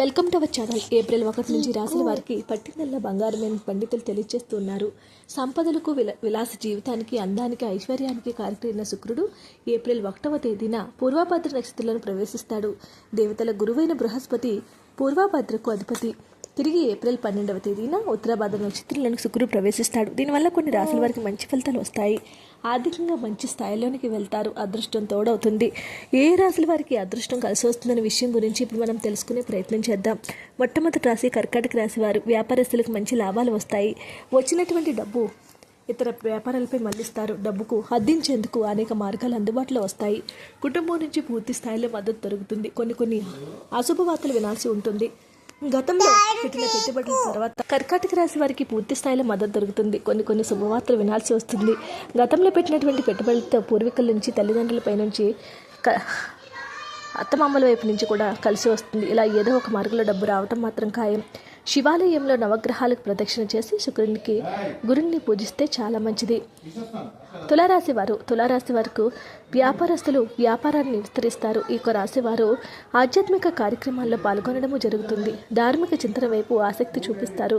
Welcome to our channel. April ఒకటి నుంచి రాసిన వారికి పట్టిందల్లా బంగారమైన పండితులు తెలియజేస్తున్నారు. సంపదలకు విల విలాస జీవితానికి అందానికి ఐశ్వర్యానికి కారకుడైన శుక్రుడు ఏప్రిల్ ఒకటవ తేదీన పూర్వభద్ర నక్షత్రంలో ప్రవేశిస్తాడు. దేవతల గురువైన బృహస్పతి పూర్వాభద్రకు అధిపతి. తిరిగి ఏప్రిల్ పన్నెండవ తేదీన ఉత్తరాబాద్ నక్షత్రంలోని శుక్రుడు ప్రవేశిస్తాడు. దీనివల్ల కొన్ని రాశుల వారికి మంచి ఫలితాలు వస్తాయి. ఆర్థికంగా మంచి స్థాయిలోనికి వెళ్తారు. అదృష్టం తోడవుతుంది. ఏ రాశుల వారికి అదృష్టం కలిసి వస్తుందనే విషయం గురించి ఇప్పుడు మనం తెలుసుకునే ప్రయత్నం చేద్దాం. మొట్టమొదటి రాశి కర్కాటక రాశి వారు. వ్యాపారస్తులకు మంచి లాభాలు వస్తాయి. వచ్చినటువంటి డబ్బు ఇతర వ్యాపారాలపై మళ్ళిస్తారు. డబ్బుకు హద్దించేందుకు అనేక మార్గాలు అందుబాటులో వస్తాయి. కుటుంబం నుంచి పూర్తి స్థాయిలో మద్దతు దొరుకుతుంది. కొన్ని కొన్ని అశుభవార్తలు వినాల్సి ఉంటుంది. గతంలో పెట్టిన పెట్టుబడుల తర్వాత కర్కాటక రాశి వారికి పూర్తి స్థాయిలో మద్దతు దొరుకుతుంది. కొన్ని కొన్ని శుభవార్తలు వినాల్సి వస్తుంది. గతంలో పెట్టినటువంటి పెట్టుబడులతో పూర్వీకుల నుంచి తల్లిదండ్రులపై నుంచి అత్తమామల వైపు నుంచి కూడా కలిసి వస్తుంది. ఇలా ఏదో ఒక మార్గంలో డబ్బు రావటం మాత్రం ఖాయం. శివాలయంలో నవగ్రహాలకు ప్రదక్షిణ చేసి శుక్రునికి గురుణ్ణి పూజిస్తే చాలా మంచిది. తులారాశి వారు తులారాశి వారికి వ్యాపారస్తులు వ్యాపారాన్ని విస్తరిస్తారు. ఈ యొక్క రాశి వారు ఆధ్యాత్మిక కార్యక్రమాల్లో పాల్గొనడము జరుగుతుంది. ధార్మిక చింతన వైపు ఆసక్తి చూపిస్తారు.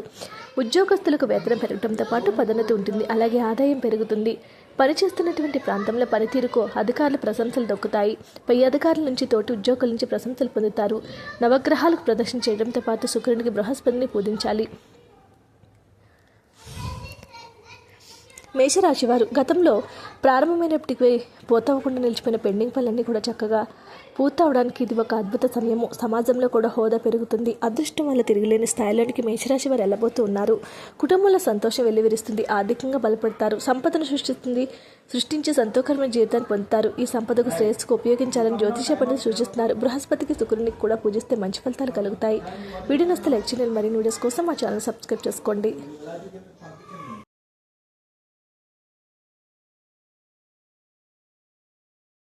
ఉద్యోగస్తులకు వేతనం పెరగడంతో పాటు పదోన్నతి ఉంటుంది. అలాగే ఆదాయం పెరుగుతుంది. పనిచేస్తున్నటువంటి ప్రాంతంలో పనితీరుకు అధికారుల ప్రశంసలు దొక్కుతాయి. పై అధికారుల నుంచి తోటి ఉద్యోగుల నుంచి ప్రశంసలు పొందుతారు. నవగ్రహాలకు ప్రదర్శన చేయడంతో పాటు శుక్రునికి బృహస్పతిని పూజించాలి. మేషరాశి వారు గతంలో ప్రారంభమైనప్పటికీ పూర్తవకుండా నిలిచిపోయిన పెండింగ్ పనులన్నీ కూడా చక్కగా పూర్తవడానికి ఇది ఒక అద్భుత సమయము. సమాజంలో కూడా హోదా పెరుగుతుంది. అదృష్టం వల్ల తిరిగిలేని స్థాయిలోనికి మేషరాశి వారు వెళ్ళబోతూ ఉన్నారు. కుటుంబంలో సంతోషం వెల్లివిరుస్తుంది. ఆర్థికంగా బలపడతారు. సంపదను సృష్టిస్తుంది. సృష్టించే సంతోకరమైన జీవితాన్ని పొందుతారు. ఈ సంపదకు శ్రేయస్సుకు ఉపయోగించాలని జ్యోతిష పండితులు సూచిస్తున్నారు. బృహస్పతికి శుక్రునికి కూడా పూజిస్తే మంచి ఫలితాలు కలుగుతాయి. వీడియో నస్తే లైక్ చేయండి. మరిన్ని వీడియోస్ కోసం మా ఛానల్ సబ్స్క్రైబ్ చేసుకోండి.